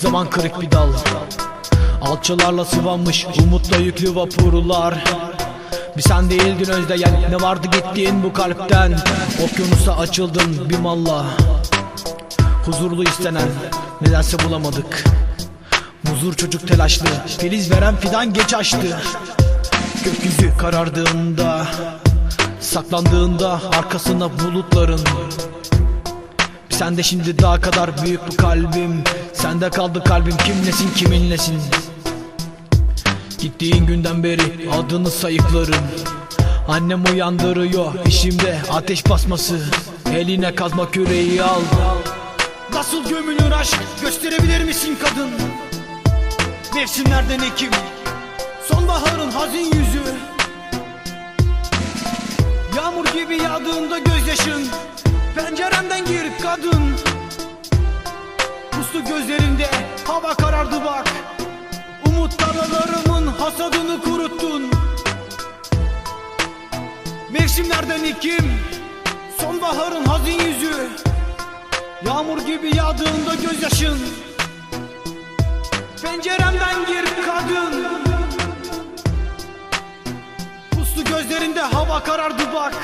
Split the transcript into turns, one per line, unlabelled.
Zaman kırık bir dal. Alçılarla sıvanmış umutla yüklü vapurlar. Bir sen değildin özleyen ne vardı gittiğin bu kalpten? Okyanusa açıldın bir malla. Huzurlu istenen nedense bulamadık. Muzur çocuk telaşlı Filiz veren fidan geç açtı. Gökyüzü karardığında Saklandığında arkasında bulutların Sende şimdi daha kadar büyük bu kalbim. Sende kaldı kalbim kimlesin kiminlesin Gittiğin günden beri adını sayıklarım Annem uyandırıyor işimde ateş basması. Eline kazma küreği al. Nasıl gömülür aşk? Gösterebilir misin kadın? Mevsimlerden Ekim. Sonbaharın hazin yüzü. Yağmur gibi yağdığında gözyaşın Penceremden gir kadın. Puslu gözlerinde hava karardı bak. Umut tarlalarımın hasadını kuruttun. Mevsimlerden Ekim Sonbaharın hazin yüzü. Yağmur gibi yağdığında gözyaşın. Penceremden gir kadın. Puslu gözlerinde hava karardı bak